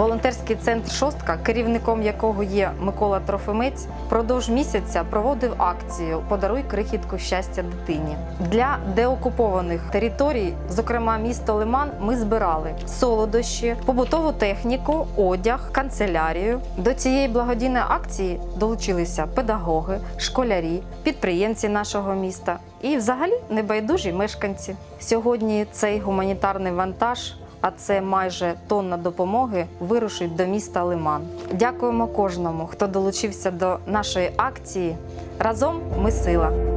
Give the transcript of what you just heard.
Волонтерський центр Шостка, керівником якого є Микола Трофимець, продовж місяця проводив акцію Подаруй крихітку щастя дитині для деокупованих територій, зокрема місто Лиман. Ми збирали солодощі, побутову техніку, одяг, канцелярію. До цієї благодійної акції долучилися педагоги, школярі, підприємці нашого міста і, взагалі, небайдужі мешканці. Сьогодні цей гуманітарний вантаж. А це майже тонна допомоги вирушить до міста Лиман. Дякуємо кожному, хто долучився до нашої акції. Разом ми сила.